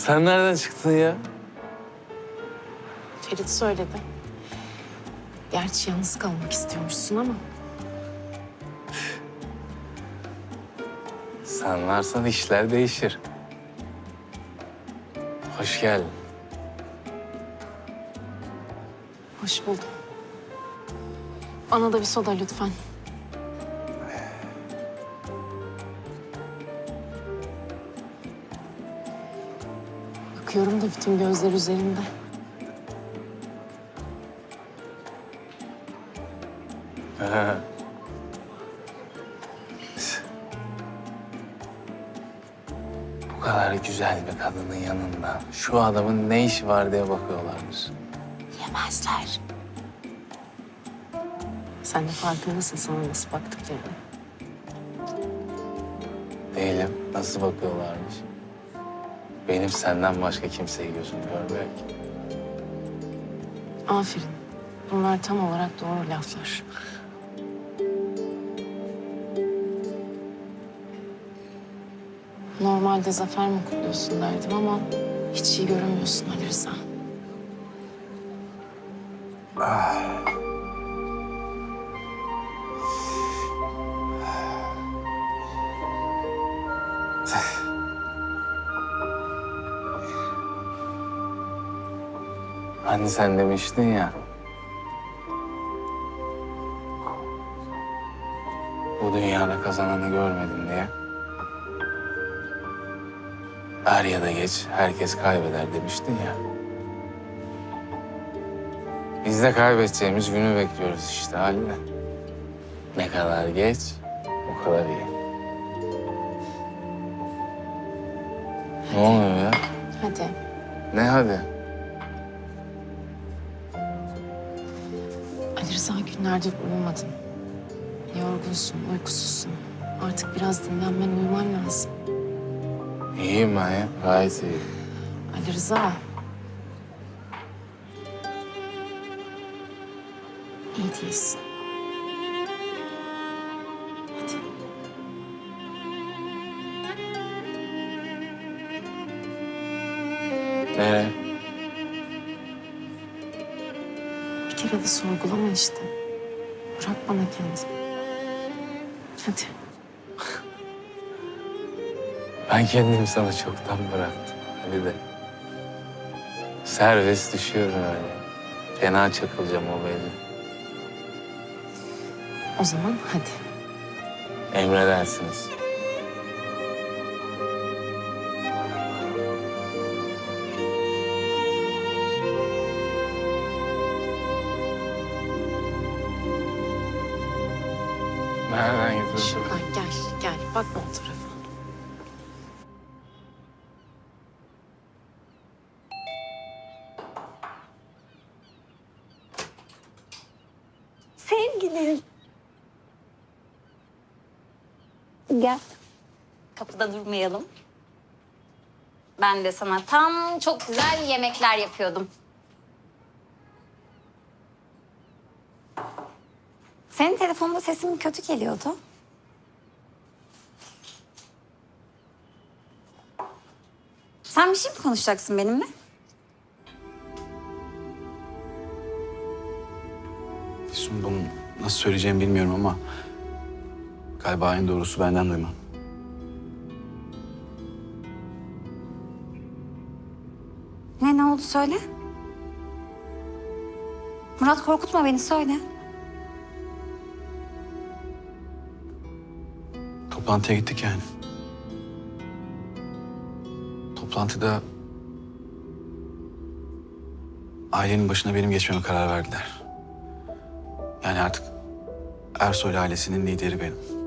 Sen nereden çıktın ya? Ferit söyledi. Gerçi yalnız kalmak istiyormuşsun ama Sen varsan işler değişir. Hoş geldin. hoş buldum. Bana da bir soda lütfen. Bakıyorum da bütün gözler üzerinde. Bu kadar güzel bir kadının yanında şu adamın ne işi var diye bakıyorlarmış. Yemezler. Sen de farkındasın sana nasıl baktıklarını. Değilim. Nasıl bakıyorlarmış? Benim senden başka kimseyi gözüm görmüyor ki. Aferin. Bunlar tam olarak doğru laflar. Normalde zafer mi kutluyorsun derdim ama hiç iyi görünmüyorsun Ali Rıza. Hani sen demiştin ya. Bu dünyada kazananı görmedim diye. Er ya da geç herkes kaybeder demiştin ya. Biz de kaybedeceğimiz günü bekliyoruz işte haline. Ne kadar geç, o kadar iyi. Ne oluyor ya? Hadi. Ne hadi? Günlerdir uyumadın. Yorgunsun, uykusuzsun. Artık biraz dinlenmen, uyuman lazım. İyiyim ben ya, gayet iyiyim. Ali Rıza. İyi değilsin. Nereye? Bir kere de sorgulama işte. Bırak bana kendini. Hadi. Ben kendimi sana çoktan bıraktım. Hadi de. Serbest düşüyorum öyle. Fena çakılacağım o belli. O zaman hadi. Emredersiniz. Bakma o tarafa. Sevgilim. Gel. Kapıda durmayalım. Ben de sana tam çok güzel yemekler yapıyordum. Senin telefonda sesin kötü geliyordu. Sen bir şey mi konuşacaksın benimle? Füsun bunu nasıl söyleyeceğimi bilmiyorum ama... ...galiba en doğrusu benden duyman. Ne ne oldu söyle. Murat korkutma beni söyle. Toplantıya gittik yani. Toplantıda... ...ailenin başına benim geçmeme karar verdiler. Yani artık Ersoy ailesinin lideri benim.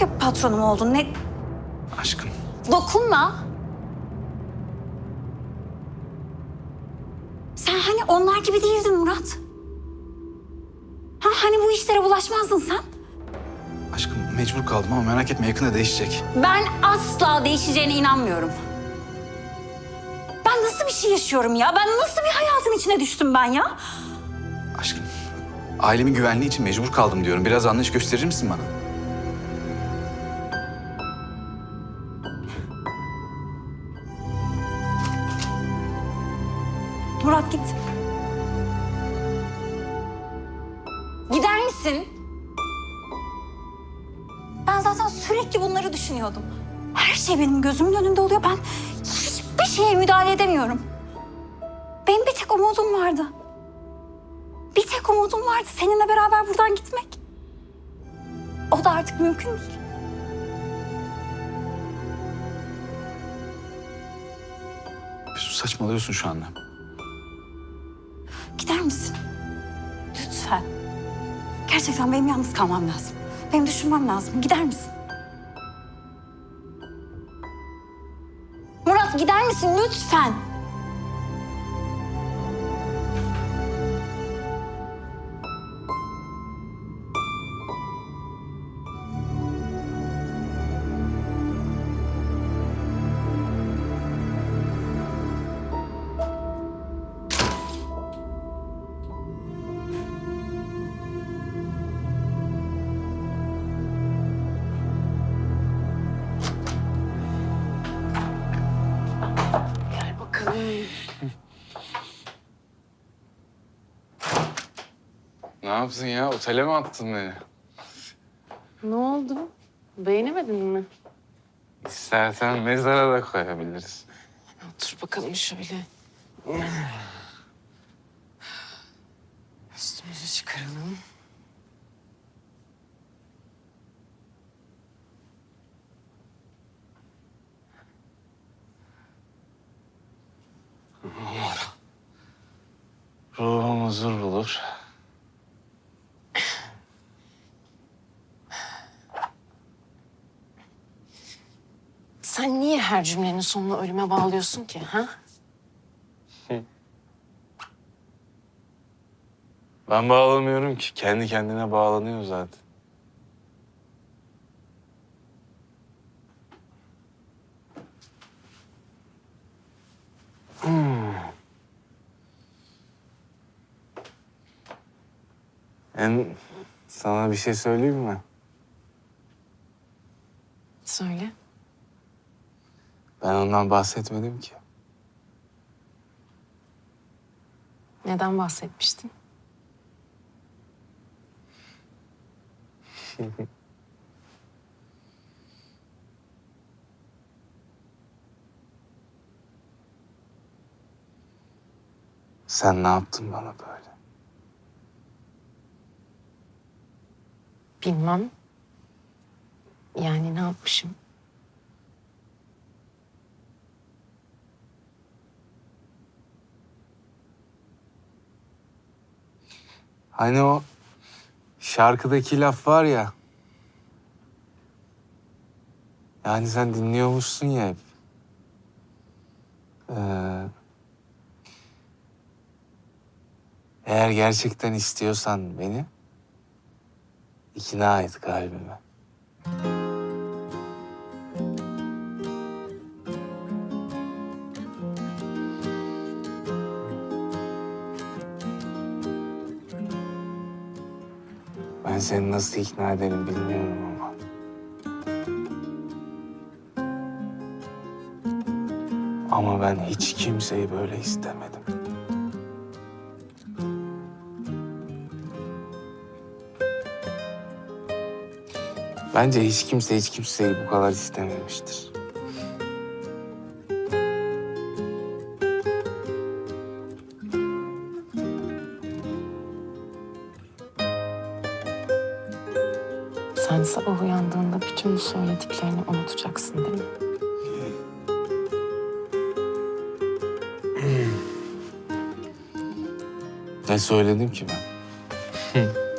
Mafya patronu mu oldun? Ne? Aşkım. Dokunma. Sen hani onlar gibi değildin Murat. Ha hani bu işlere bulaşmazdın sen? Aşkım mecbur kaldım ama merak etme yakında değişecek. Ben asla değişeceğine inanmıyorum. Ben nasıl bir şey yaşıyorum ya? Ben nasıl bir hayatın içine düştüm ben ya? Aşkım ailemin güvenliği için mecbur kaldım diyorum. Biraz anlayış gösterir misin bana? Sürekli bunları düşünüyordum. Her şey benim gözümün önünde oluyor. Ben hiçbir şeye müdahale edemiyorum. Benim bir tek umudum vardı. Bir tek umudum vardı seninle beraber buradan gitmek. O da artık mümkün değil. Saçmalıyorsun şu anda. Gider misin? Lütfen. Gerçekten benim yalnız kalmam lazım. Benim düşünmem lazım. Gider misin? Murat gider misin lütfen? Ne yaptın ya? Otele mi attın beni? Ne oldu? Beğenemedin mi? İstersen mezara da koyabiliriz. Otur bakalım şöyle. Üstümüzü çıkaralım. Huzur bulur. Sen niye her cümlenin sonunu ölüme bağlıyorsun ki? Ha? Ben bağlamıyorum ki. Kendi kendine bağlanıyor zaten. Hem sana bir şey söyleyeyim mi? Söyle. Ben ondan bahsetmedim ki. Neden bahsetmiştin? Sen ne yaptın bana böyle? Bilmem. Yani ne yapmışım? Hani o şarkıdaki laf var ya. Yani sen dinliyormuşsun ya hep. Ee, eğer gerçekten istiyorsan beni ikna et kalbime. Ben seni nasıl ikna ederim bilmiyorum ama. Ama ben hiç kimseyi böyle istemedim. Bence hiç kimse hiç kimseyi bu kadar istememiştir. Sen sabah uyandığında bütün bu söylediklerini unutacaksın değil mi? Ne söyledim ki ben?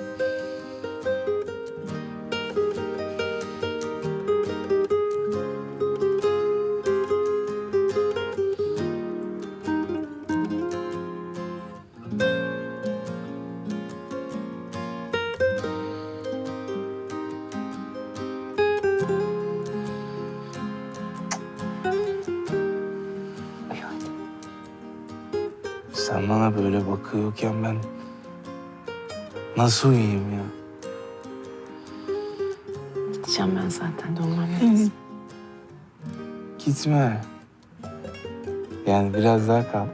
Sen bana böyle bakıyorken ben nasıl uyuyayım ya? Gideceğim ben zaten dönmem lazım. Gitme. Yani biraz daha kal.